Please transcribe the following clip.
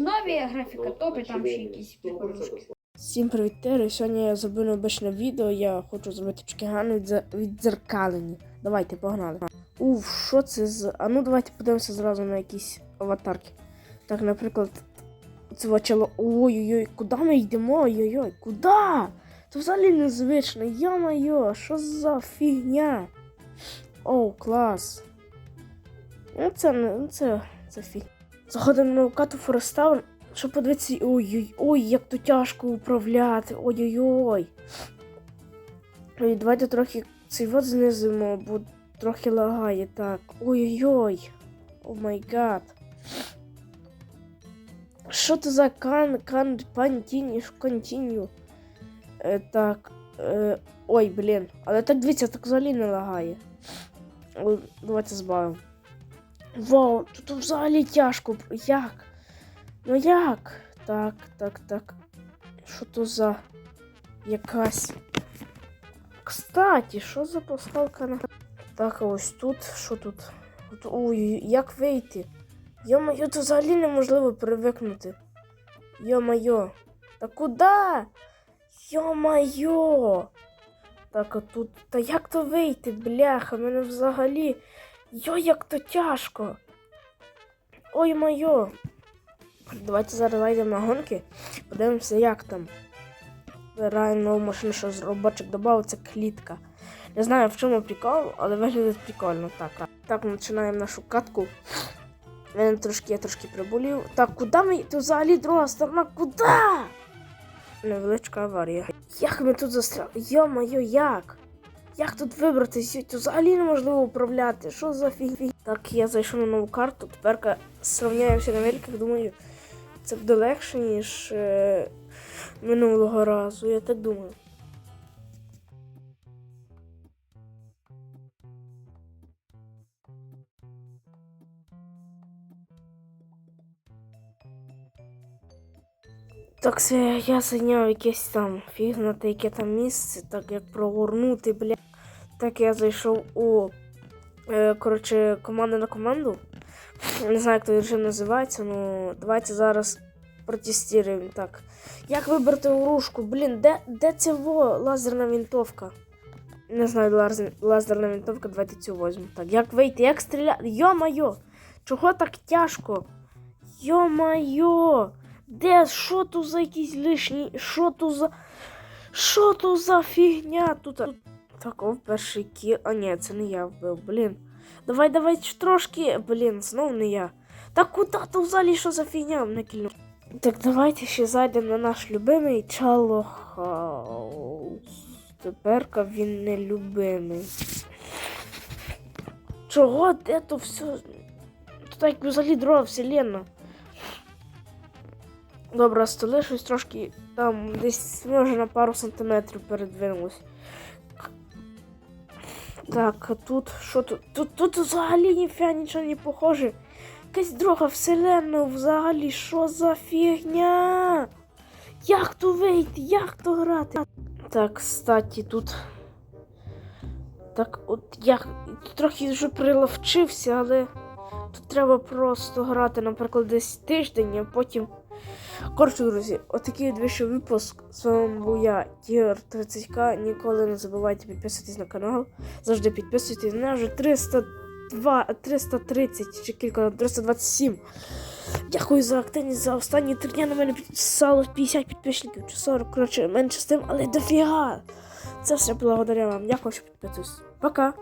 Нові графіка топи, там ще якісь прикольчики. Всім привіт, Тери. Сьогодні я зроблю необичне відео. Я хочу зробити чекігану віддзеркалені. Давайте, погнали. Уф, що це з. А ну давайте подивимося зразу на якісь аватарки. Так, наприклад, це вачало. Ой-ой-ой, куди ми йдемо? Ой-ой-ой, куди? Це взагалі незвично. Йо-моє, що за фігня? Оу, клас. Ну це не. Ну, це. Це фіг. Заходимо на кату Форестаун. Щоб подивитися, ой-ой, ой, як то тяжко управляти. Ой-ой-ой. Ой, давайте трохи цей вот знизимо, бо трохи лагає. Так. Ой-ой-ой. О май гад. Що це за кан, кан, пантіню, континю? Е, так. Е, ой, блін. Але так дивіться, так взагалі не лагає. Давайте збавимо. Вау, тут взагалі тяжко. Як? Ну як? Так, так, так. Що то за якась. Кстати, що за пасхалка на. Так, а ось тут. Що тут? От, ой, як вийти? Йо-моє, це взагалі неможливо привикнути. Йо-моє. Та куди? Йо-моє. Так, а тут. Та як то вийти, бляха, мене взагалі. Йо, як то тяжко. Ой моє. Давайте зараз вийдемо на гонки, подивимося, як там. Вибираємо нову машину, що з робочик додав, це клітка. Не знаю в чому прикол, але виглядає прикольно. Так, так ми починаємо нашу катку. Мене трошки, я трошки приболів. Так, куди ми? Тут взагалі друга сторона, куди? Невеличка аварія. Як ми тут застряли? Йо-моє, як? Як тут вибратися? Взагалі неможливо управляти. Що за фігня? Так, я зайшов на нову карту. Тепер сравняюся на великих, думаю, це буде легше, ніж е, минулого разу. Я так думаю. Так, все, я зайняв якесь там фіг знати, яке там місце, так як прогорнути, бля. Так я зайшов у е, коротше, команда на команду. Не знаю, як той режим називається, ну давайте зараз протестуємо. Так. Як вибрати урушку? Блін, де, де це во лазерна винтовка? Не знаю, лазер, лазерна винтовка, давайте цю возьму. Так, як вийти, як стріляти? Йо-майо! Чого так тяжко? Йо-майо! Де? Що тут за якісь лишні? Що тут за. Що тут за фігня? Тут. Так, о, перший кіл. А ні, це не я вбив, блін. Давай, давай трошки. Блін, знов не я. Та куди то взагалі що за фігня мене кільнув? Так давайте ще зайдемо на наш любимий Чалохаус. Теперка він не любимий. Чого? Де то все? Тут як взагалі друга вселенна. Добре, столи щось трошки там десь може на пару сантиметрів передвинулось. Так, а тут що тут? Тут тут взагалі ніфіга нічого не похоже. Якась друга вселенна взагалі, що за фігня? Як то вийти? Як то грати? Так, кстати, тут. Так, от я трохи вже приловчився, але тут треба просто грати, наприклад, десь тиждень, а потім. Коротше, друзі, отакий вийшов випуск. З вами був я, Тігр 30к. Ніколи не забувайте підписуватись на канал. Завжди підписуйтесь. Мене вже 302, 330 чи кілька, 327. Дякую за активність за останні три дні на мене підписало 50 підписників чи 40, коротше, менше з тим, але дофіга. Це все благодаря вам. Дякую, що підписуєтесь. Пока!